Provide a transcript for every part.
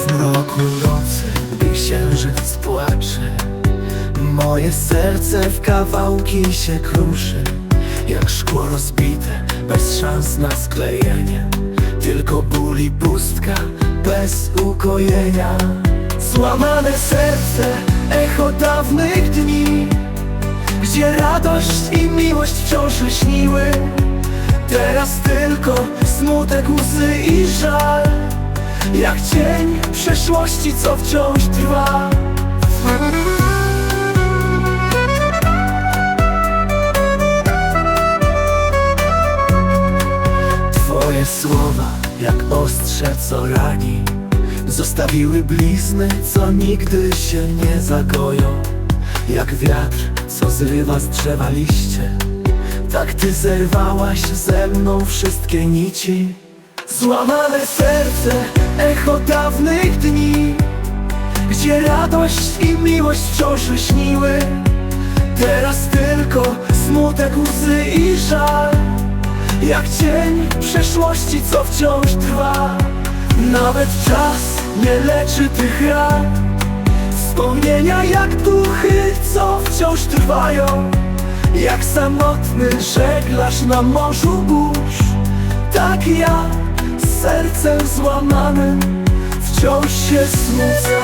W mroku nocy, gdy księżyc płacze. Moje serce w kawałki się kruszy Jak szkło rozbite, bez szans na sklejenie. Tylko ból i pustka, bez ukojenia. Złamane serce, echo dawnych dni Gdzie radość i miłość wciąż śniły Teraz tylko smutek, łzy i żal. Jak cień przeszłości, co wciąż trwa. Twoje słowa, jak ostrze, co rani Zostawiły blizny, co nigdy się nie zagoją. Jak wiatr, co zrywa z drzewa liście Tak ty zerwałaś ze mną wszystkie nici Złamane serce, echo dawnych dni Gdzie radość i miłość wciąż lśniły. Teraz tylko smutek, łzy i żal. Jak cień przeszłości, co wciąż trwa. Nawet czas nie leczy tych ran. Wspomnienia jak duchy, co wciąż trwają. Jak samotny żeglarz na morzu burz. Tak ja sercem złamanym Wciąż się smucę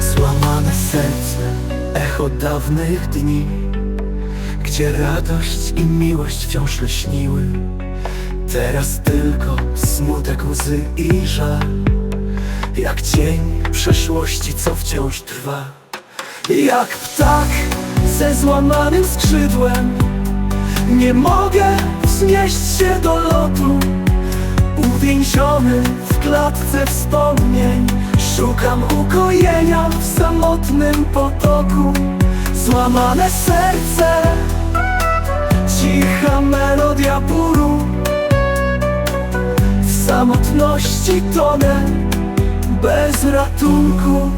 Złamane serce, echo dawnych dni Gdzie radość i miłość wciąż lśniły. Teraz tylko smutek, łzy i żal. Jak cień przeszłości, co wciąż trwa. Jak ptak ze złamanym skrzydłem. Nie mogę wznieść się do lotu. Uwięziony w klatce wspomnień. Szukam ukojenia w samotnym potoku. Złamane serce. Cicha melodia bólu. W samotności tonę. Bez ratunku